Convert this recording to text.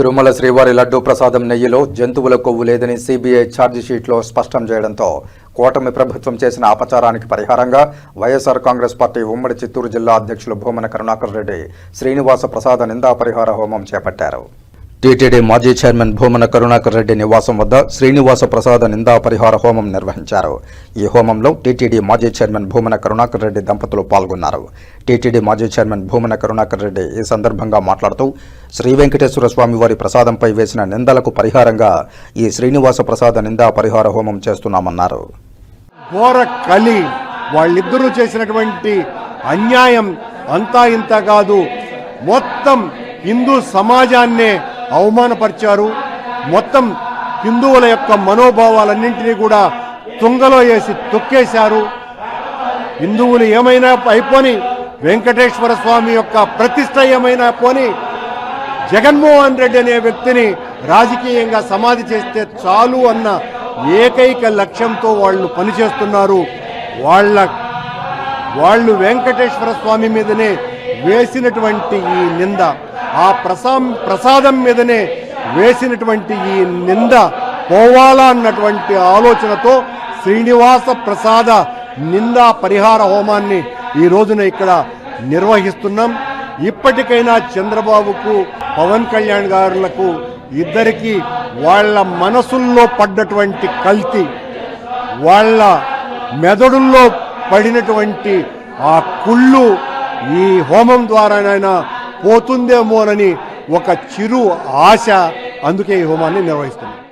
తిరుమల శ్రీవారి లడ్డూ ప్రసాదం నెయ్యిలో జంతువుల కొవ్వు లేదని సిబిఐ ఛార్జిషీట్లో స్పష్టం చేయడంతో కూటమి ప్రభుత్వం చేసిన అపచారానికి పరిహారంగా వైఎస్ఆర్ కాంగ్రెస్ పార్టీ ఉమ్మడి చిత్తూరు జిల్లా అధ్యక్షులు భూమన కరుణాకర్ రెడ్డి శ్రీనివాస ప్రసాద నిందా పరిహార హోమం చేపట్టారు. టీటీడీ మాజీ చైర్మన్ భూమన కరుణాకర్ రెడ్డి నివాసం వద్ద శ్రీనివాస ప్రసాద నిందా పరిహార హోమం నిర్వహించారు. ఈ హోమంలో టీటీడీ మాజీ చైర్మన్ భూమన కరుణాకర్ రెడ్డి దంపతులు పాల్గొన్నారు. టీటీడీ మాజీ చైర్మన్ భూమన కరుణాకర్ రెడ్డి ఈ సందర్భంగా మాట్లాడుతూ శ్రీ వెంకటేశ్వర స్వామి వారి ప్రసాదంపై వేసిన నిందలకు పరిహారంగా ఈ శ్రీనివాస ప్రసాద నిందా పరిహార హోమం చేస్తున్నామన్నారు. ఘోర కలి వాళ్ళిద్దరూ చేసినటువంటి అన్యాయం అంతా ఇంత కాదు. మొత్తం హిందూ సమాజాన్నే అవమానపరిచారు. మొత్తం హిందువుల యొక్క మనోభావాలన్నింటినీ కూడా తుంగలో వేసి తొక్కేశారు. హిందువులు ఏమైనా అయిపోని వెంకటేశ్వర స్వామి యొక్క ప్రతిష్ట ఏమైనా పోని జగన్మోహన్ రెడ్డి అనే వ్యక్తిని రాజకీయంగా సమాధి చేస్తే చాలు అన్న ఏకైక లక్ష్యంతో వాళ్ళు పనిచేస్తున్నారు. వాళ్ళ వాళ్ళు వెంకటేశ్వర స్వామి మీదనే వేసినటువంటి ఈ నింద. ఆ ప్రసా ప్రసాదం మీదనే వేసినటువంటి ఈ నింద పోవాలా అన్నటువంటి ఆలోచనతో శ్రీనివాస ప్రసాద నిందా పరిహార హోమాన్ని ఈ రోజున ఇక్కడ నిర్వహిస్తున్నాం. ఇప్పటికైనా చంద్రబాబుకు పవన్ కళ్యాణ్ గారులకు ఇద్దరికి వాళ్ళ మనసుల్లో పడ్డటువంటి కల్తీ వాళ్ళ మెదడుల్లో పడినటువంటి ఆ కుళ్ళు ఈ హోమం ద్వారానైనా పోతుందేమోనని ఒక చిరు ఆశ అందుకే ఈ హోమాన్ని నిర్వహిస్తుంది